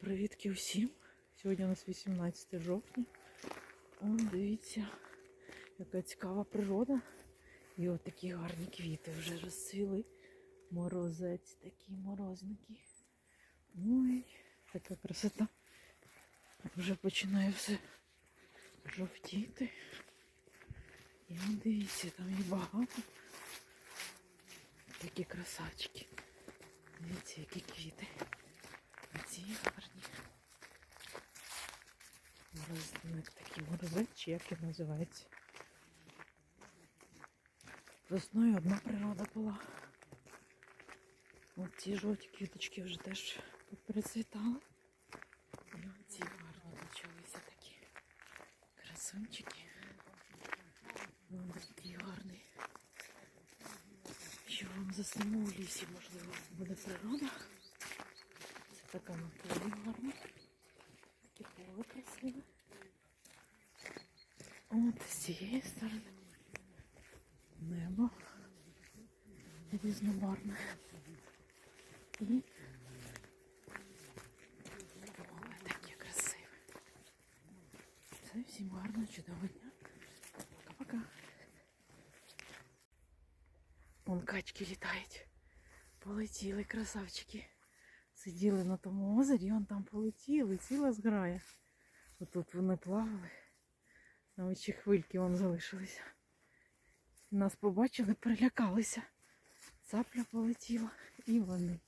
Привітки усім. Сьогодні у нас 18 жовтня. О, дивіться, яка цікава природа. І от такі гарні квіти вже розцвіли. Морозець, такі морозники. Ой, така красота. Вже починає все жовтіти. І дивіться, там їх багато. Такі красавчики. Дивіться, які квіти. Ці Морозник такий морозець, чи як він називається. Весною одна природа була. От ці жовті квіточки вже теж перецвітали. І оці гарні почалися такі красунчики. Ось такий гарний. Що вам заснемо у лісі, можливо, буде природа. Це така на гарна. з цієї сторони. Небо різнобарне. І поле таке красиве. Це всім гарного, чудового дня. Пока-пока. Вон качки літають. Полетіли красавчики. Сиділи на тому озері, і вон там полетіли, ціла зграя. Отут вони плавали. Навіть ще хвильки вон залишилися. Нас побачили, перелякалися. Цапля полетіла і вони.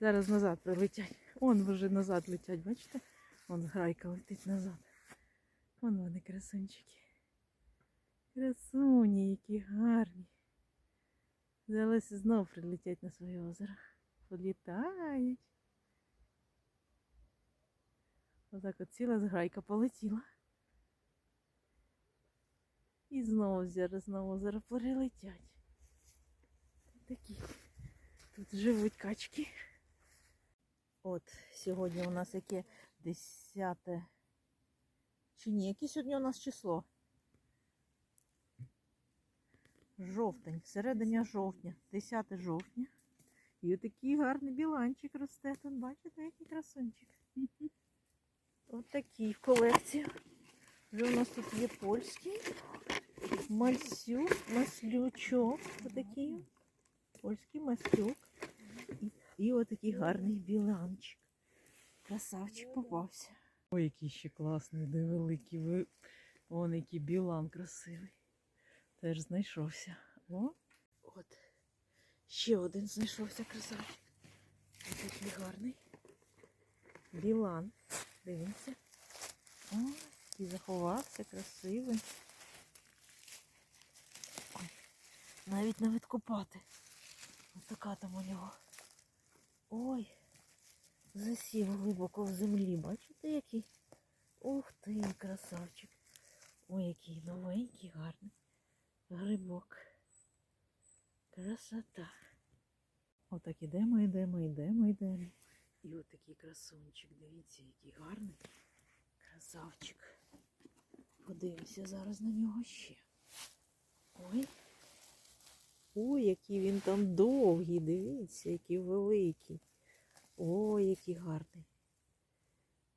Зараз назад прилетять. Вон вже назад летять, бачите? Вон зграйка летить назад. Вон вони красунчики. Красуні, які гарні. Зараз знов прилетять на своє озеро. Політають. Отак от ціла зграйка полетіла. І знову зараз на озеро прилетять. Такі. Тут живуть качки. От, сьогодні у нас яке 10. Чи ні, яке сьогодні у нас число? Жовтень, серединя жовтня, 10 жовтня. І отакий гарний біланчик росте. Тут бачите, який красунчик. От такий в колекцію. Вже у нас тут є польський. Мальсюк, маслючок. Отакий. Польський маслюк. І, і отакий гарний біланчик. Красавчик попався. Ой, який ще класний, де великий. Ви... Вон який білан красивий. Теж знайшовся. О, от. Ще один знайшовся красавчик. Ось такий гарний. Білан. Дивіться. О, який заховався, красивий. Ой, навіть не відкопати. Ось така там у нього. Ой, засів глибоко в землі. Бачите, який? Ух ти, красавчик. Ой, який новенький, гарний. Грибок. Красота. Отак ідемо, йдемо, йдемо, йдемо. І отакий красунчик. Дивіться, який гарний. Красавчик. Подивимося зараз на нього ще. Ой. Ой, який він там довгий, дивіться, який великий. Ой, який гарний.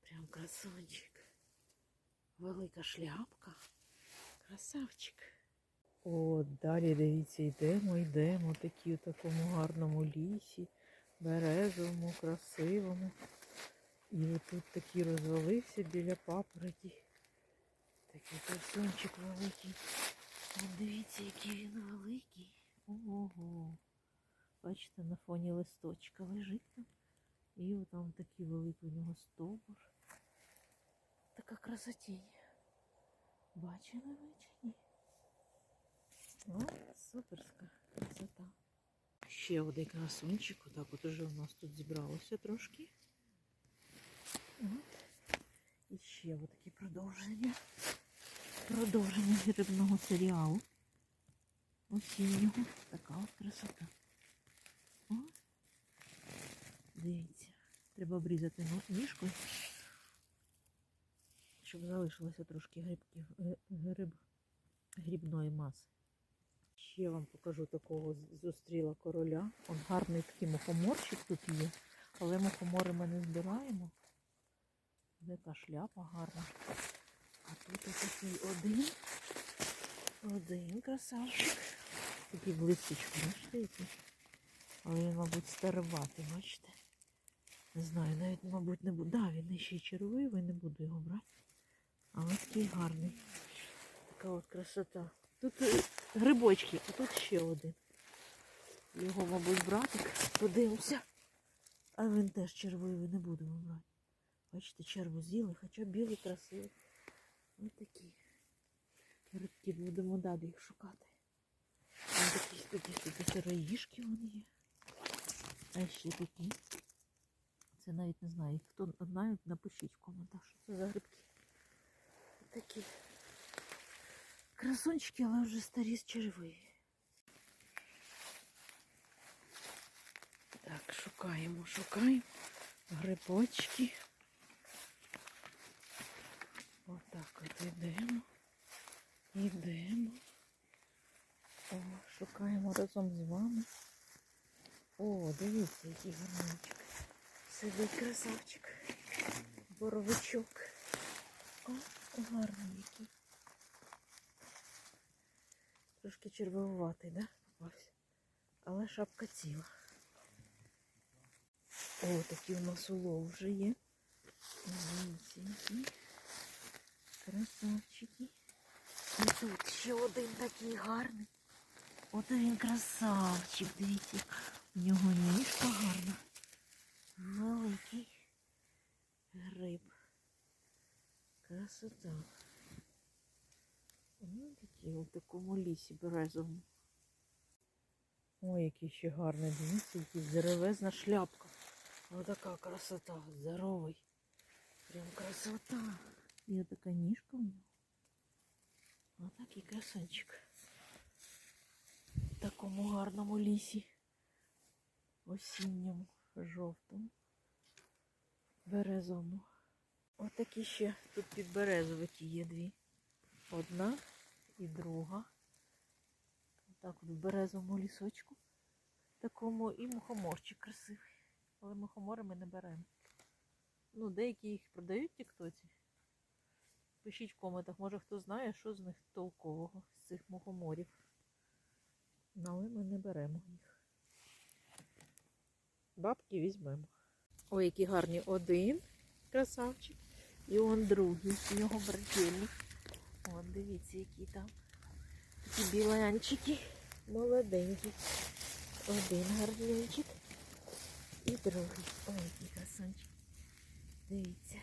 Прям красунчик. Велика шляпка. Красавчик. О, далі дивіться, йдемо, йдемо. Такі в такому гарному лісі, березовому, красивому. І отут такий розвалився біля папороті. Такий красунчик великий. От дивіться, який він великий. Ого. Бачите, на фоні листочка лежить там. І там такий великий у нього стовбур. Така красотінь. Бачили ви чи ні? О, суперська красота. Ще один красунчик. Отак от уже у нас тут зібралося трошки. От. І ще отакі продовження. Продовження грибного серіалу. Осіннього. Така от красота. О. Дивіться. Треба обрізати ніжкою, щоб залишилося трошки грибків, е, гриб, грибної маси. Ще вам покажу такого зустріла короля. Он гарний такий мухоморчик тут є, але мухомори ми не збираємо. яка шляпа гарна. А тут такий один. Один красавчик. Такий блискучий, бачите, який? Але він, мабуть, староватий, бачите? Не знаю, навіть, мабуть, не буду. Да, він ще червивий, не буду його брати. Але такий гарний. Така от красота. Тут е, грибочки, а тут ще один. Його, мабуть, братик. Подивимося. А він теж червивий, не будемо брати. Бачите, черву з'їли, хоча білий красивий. Ось такі. Рибки будемо далі їх шукати. Ось такі такі такі сироїшки вони є. А ще такі. Це навіть не знаю. Хто знає, напишіть в коментах, що це за грибки. Такі красунчики, але вже старі з червиві. Так, шукаємо, шукаємо грибочки. Отак от йдемо. Йдемо. О, шукаємо разом з вами. О, дивіться, який гарничок. Сидить красавчик. Боровичок. О, гарний який. Трошки червивуватий, да? Попався. Але шапка ціла. О, такі у нас улов вже є. Дивіться, красавчики. І тут ще один такий гарний. От він красавчик, дивіться. У нього ніжка гарна. Великий гриб. Красота. Ну, такі такому лісі березовому. Ой, який ще гарний, дивіться, який здоровезна шляпка. Ось така красота, здоровий. Прям красота. І така ніжка у нього. Ось такий красавчик. Такому гарному лісі. Осінньому, жовтому, березовому. Ось такі ще тут підберезовики є дві. Одна і друга. Так от в березовому лісочку. Такому і мухоморчик красивий. Але мухомори ми не беремо. Ну, деякі їх продають в тіктоці. Пишіть в коментах, може хто знає, що з них толкового, з цих мухоморів. Ну, Але ми не беремо їх. Бабки візьмемо. Ой, які гарні один красавчик. І он другий, його брательник. От, дивіться, які там. Такі біланчики. Молоденькі. Один гарненький. І другий. Ой, який красунчик. Дивіться.